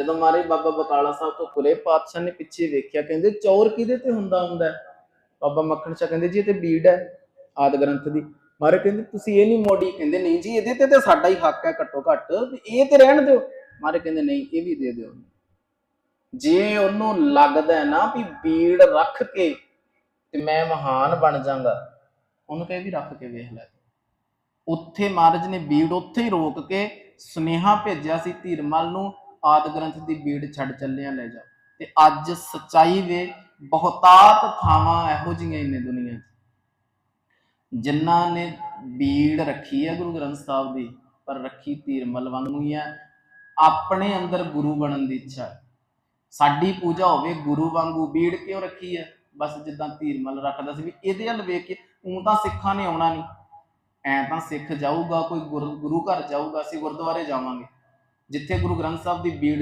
ਜਦੋਂ ਮਾਰੇ ਬਾਬਾ ਬਕਾਲਾ ਸਾਹਿਬ ਤੋਂ ਤੁਰੇ ਪਾਤਸ਼ਾਹ ਨੇ ਪਿੱਛੇ ਵੇਖਿਆ, ਕਹਿੰਦੇ ਚੌਰ ਕਿਹਦੇ ਤੇ ਹੁੰਦਾ ਹੁੰਦਾ ਬਾਬਾ ਮੱਖਣ ਸ਼ਾਹ ਕਹਿੰਦੇ ਜੀ ਇਹ ਤੇ ਬੀੜ ਹੈ ਆਦ ਗ੍ਰੰਥ ਦੀ। ਮਾਰੇ ਕਹਿੰਦੇ ਤੁਸੀਂ ਇਹ ਨਹੀਂ ਮੋੜੀ, ਕਹਿੰਦੇ ਨਹੀਂ ਜੀ ਇਹਦੇ ਤੇ ਤੇ ਸਾਡਾ ਹੀ ਹੱਕ ਹੈ ਘੱਟੋ ਘੱਟ ਇਹ ਤੇ ਰਹਿਣ ਦਿਓ। ਮਾਰੇ ਕਹਿੰਦੇ ਨਹੀਂ, ਇਹ ਵੀ ਦੇ ਦਿਓ। ਜੇ ਉਹਨੂੰ ਲੱਗਦਾ ਨਾ ਵੀ ਬੀੜ ਰੱਖ ਕੇ ਤੇ ਮੈਂ ਮਹਾਨ ਬਣ ਜਾਵਾਂਗਾ ਉਹਨੂੰ ਕਹੇ ਵੀ ਰੱਖ ਕੇ ਵੇਖ ਲੈ। ਉੱਥੇ ਮਹਾਰਾਜ ਨੇ ਬੀੜ ਉੱਥੇ ਹੀ ਰੋਕ ਕੇ ਸੁਨੇਹਾ ਭੇਜਿਆ ਸੀ ਧੀਰਮਲ ਨੂੰ ਆਦ ਗ੍ਰੰਥ ਦੀ ਬੀੜ ਛੱਡ ਚੱਲਿਆ ਲੈ ਜਾ ਤੇ ਅੱਜ ਸਚਾਈ ਵੇ ਬਹੁਤਾਤ ਥਾਵਾਂ ਇਹੋ ਜਿਹੀਆਂ ਨੇ ਦੁਨੀਆ 'ਚ। ਜਿਨ੍ਹਾਂ ਨੇ ਬੀੜ ਰੱਖੀ ਹੈ ਗੁਰੂ ਗ੍ਰੰਥ ਸਾਹਿਬ ਦੀ, ਪਰ ਰੱਖੀ ਧੀਰਮਲ ਵਾਂਗੂ ਹੀ ਹੈ। ਆਪਣੇ ਅੰਦਰ ਗੁਰੂ ਬਣਨ ਦੀ ਇੱਛਾ ਹੈ। ਸਾਡੀ ਪੂਜਾ ਹੋਵੇ, ਗੁਰੂ ਵਾਂਗੂ ਬੀੜ ਕਿਉਂ ਰੱਖੀ ਹੈ? ਬਸ ਜਿੱਦਾਂ ਧੀਰਮਲ ਰੱਖਦਾ ਸੀ ਵੀ ਇਹਦੇ ਵੱਲ ਵੇਖ ਕੇ ਉਹ ਤਾਂ ਸਿੱਖਾਂ ਨੇ ਆਉਣਾ ਨਹੀਂ। ਐ ਤਾਂ ਸਿੱਖ ਜਾਊਗਾ, ਕੋਈ ਗੁਰ- ਗੁਰੂ ਘਰ ਜਾਊਗਾ, ਅਸੀਂ ਗੁਰਦੁਆਰੇ ਜਾਵਾਂਗੇ। ਜਿੱਥੇ ਗੁਰੂ ਗ੍ਰੰਥ ਸਾਹਿਬ ਦੀ ਬੀੜ